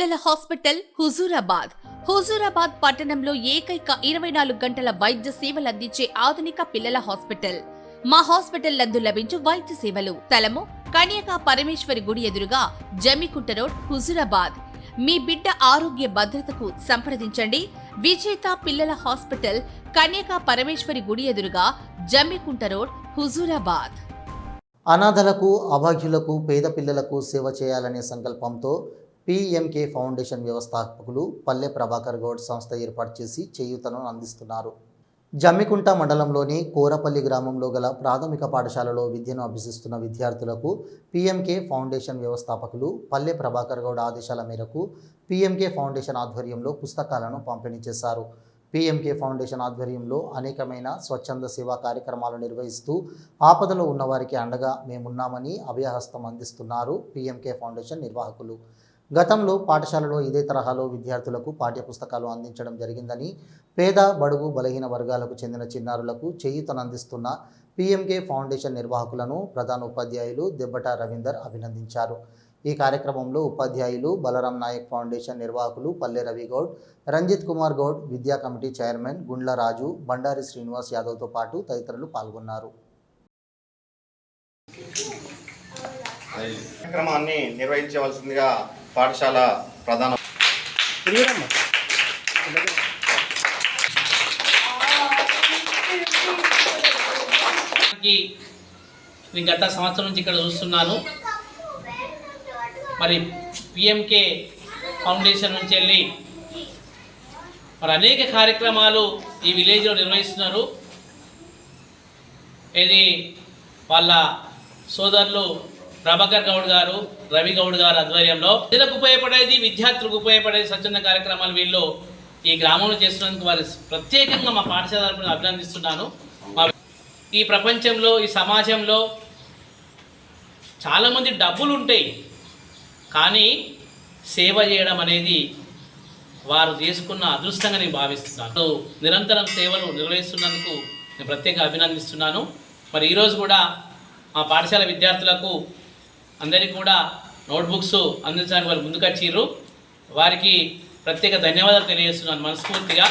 పిల్లల హాస్పిటల్ హుజూరాబాద్. హుజూరాబాద్ పట్టణంలో ఏకైక ఇరవై నాలుగు గంటల వైద్య సేవలు అందించే ఆధునిక పిల్లల హాస్పిటల్. మా హాస్పిటల్ నందు లభించు వైద్య సేవలు. స్థలము కన్యకా పరమేశ్వరి గుడి ఎదురుగా జమికుంట రోడ్ హుజూరాబాద్. మీ బిడ్డ ఆరోగ్య భద్రతకు సంప్రదించండి. విజేత పిల్లల హాస్పిటల్ కన్యకా పరమేశ్వరి గుడి ఎదురుగా జమ్మికుంట రోడ్ హుజూరాబాద్. అనాథలకు అభాగ్యులకు పేద పిల్లలకు సేవ చేయాలనే సంకల్పంతో పిఎంకే ఫౌండేషన్ వ్యవస్థాపకులు పల్లె ప్రభాకర్ గౌడ్ సంస్థ ఏర్పాటు చేసి చేయూతను అందిస్తున్నారు. జమ్మికుంట మండలంలోని కోరపల్లి గ్రామంలో గల ప్రాథమిక పాఠశాలలో విద్యను అభ్యసిస్తున్న విద్యార్థులకు పిఎంకే ఫౌండేషన్ వ్యవస్థాపకులు పల్లె ప్రభాకర్ గౌడ్ ఆదేశాల మేరకు పిఎంకే ఫౌండేషన్ ఆధ్వర్యంలో పుస్తకాలను పంపిణీ చేశారు. పిఎంకే ఫౌండేషన్ ఆధ్వర్యంలో అనేకమైన స్వచ్ఛంద సేవా కార్యక్రమాలు నిర్వహిస్తూ ఆపదలో ఉన్నవారికి అండగా మేమున్నామని అభయహస్తం అందిస్తున్నారు పిఎంకే ఫౌండేషన్ నిర్వాహకులు. గతంలో పాఠశాలలో ఇదే తరహాలో విద్యార్థులకు పాఠ్యపుస్తకాలు అందించడం జరిగిందని పేద బడుగు బలహీన వర్గాలకు చెందిన చిన్నారులకు చేయూతనందిస్తున్న పిఎంకే ఫౌండేషన్ నిర్వాహకులను ప్రధాన ఉపాధ్యాయులు దెబ్బట రవీందర్ అభినందించారు. ఈ కార్యక్రమంలో ఉపాధ్యాయులు బలరాం నాయక్ ఫౌండేషన్ నిర్వాహకులు పల్లె రవిగౌడ్ రంజిత్ కుమార్ గౌడ్ విద్యా కమిటీ చైర్మన్ గుండ్ల రాజు బండారి శ్రీనివాస్ యాదవ్తో పాటు తదితరులు పాల్గొన్నారు. కార్యక్రమాన్ని నిర్వహించవలసిందిగా పాఠశాల ప్రధాన నేను గత సంవత్సరం నుంచి ఇక్కడ చూస్తున్నాను. మరి పిఎంకే ఫౌండేషన్ నుంచి వెళ్ళి మరి అనేక కార్యక్రమాలు ఈ విలేజ్లో నిర్వహిస్తున్నారు. ఇది వాళ్ళ సోదరులు ప్రభాకర్ గౌడ్ గారు రవి గౌడ్ గారు ఆధ్వర్యంలో ప్రజలకు ఉపయోగపడేది విద్యార్థులకు ఉపయోగపడేది స్వచ్ఛంద కార్యక్రమాలు వీళ్ళు ఈ గ్రామంలో చేస్తున్నందుకు వారి ప్రత్యేకంగా మా పాఠశాల తరపున అభినందిస్తున్నాను. మా ఈ ప్రపంచంలో ఈ సమాజంలో చాలామంది డబ్బులు ఉంటాయి కానీ సేవ చేయడం అనేది వారు చేసుకున్న అదృష్టంగా నేను భావిస్తున్నాను. నిరంతరం సేవలు నిర్వహిస్తున్నందుకు నేను ప్రత్యేకంగా అభినందిస్తున్నాను. మరి ఈరోజు కూడా మా పాఠశాల విద్యార్థులకు అందరికీ కూడా నోట్బుక్స్ అందించడానికి వారు ముందుకొచ్చిర్రు. వారికి ప్రత్యేక ధన్యవాదాలు తెలియజేస్తున్నాను మనస్ఫూర్తిగా.